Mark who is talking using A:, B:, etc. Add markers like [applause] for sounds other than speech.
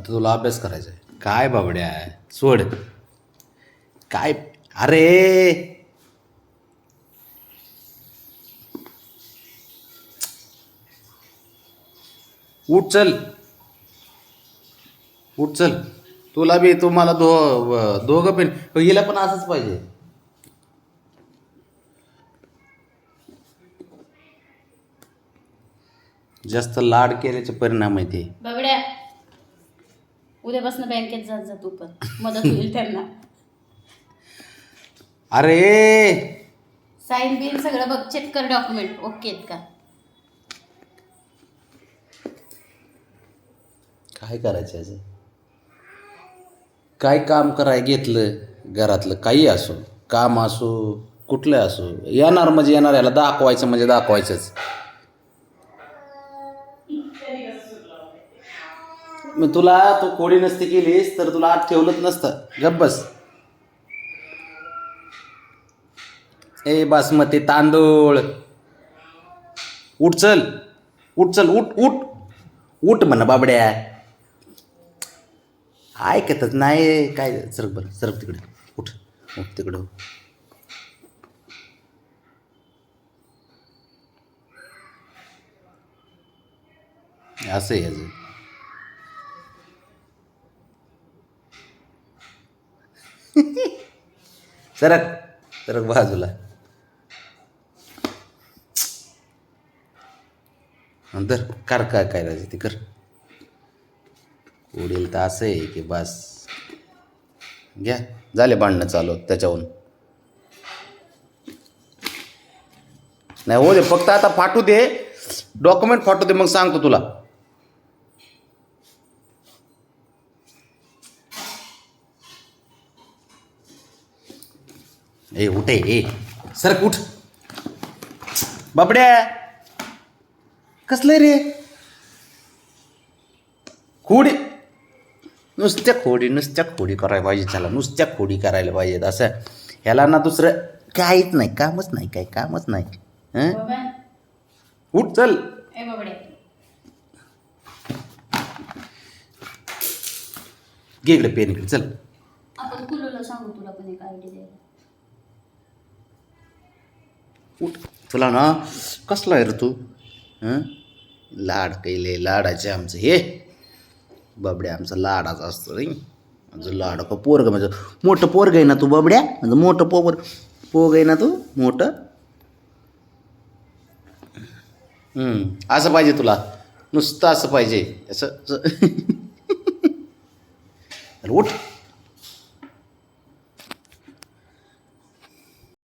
A: आता तुला अभ्यास करायचा आहे काय बाबड्या आहे? सोड. काय? अरे! उठ चल. उठ चल. तुला बी तुम्हाला दो दोघं पण हिला पण असंच पाहिजे. जास्त लाड केल्याचे परिणाम आहे ते.
B: उद्यापासून बँकेत जात जा तू पण. मदत होईल त्यांना.
A: अरे!
B: साईन बिन सगळं बघ चेक कर डॉक्युमेंट. ओके आहेत का?
A: काय करायचं याचं? काय काम कराय घेतलं घरातलं? काही असो. काम असो कुठलं असो. येणार म्हणजे येणार याला दाखवायचं म्हणजे दाखवायचंच. मग तुला तू कोडी नसती केलीस तर तुला आत ठेवलंच नसतं. गब्बस ए बासमती तांदूळ. उठ चल. उठ चल उठ उठ. उठ म्हणा बाबड्या. ऐकतच नाही. काय सरक बरं सरक तिकडे. उठ. उठ तिकडं. हो. असं आहे अजून. सरक सरक बाजूला. नंतर कर काय काय ते कर. उडेल तर असं आहे की बस. घ्या झाले भांडणं चालू त्याच्याहून. नाही हो दे फक्त आता फाटू दे. डॉक्युमेंट फाटू दे मग सांगतो तुला. ए उठे ए. सरक उठ. बाबड्या कसलं रे? खोडी. नुसत्या खोडी नुसत्या खोडी करायला पाहिजे त्याला. नुसत्या खोडी करायला पाहिजेत असं. ह्याला ना दुसरं काहीच नाही कामच नाही काय कामच नाही. हं? उठ चल. घे इकडे पेन इकडे चल.
B: आपण कुलूला सांगू तुला पण एक आयडिया द्यायला.
A: उठ. तुला ना कसला आहे रे तू? हं? लाड कैले लाडाचे आमचं. हे! बाबड्या आमचा लाडाचा असतो रे. माझं लाड का पोरग? म्हणजे मोठं पोरग आहे ना तू बाबड्या? म्हणजे मोठं पोर पोग आहे ना तू? मोठं? असं पाहिजे तुला. नुसतं असं पाहिजे. असं [laughs] उठ.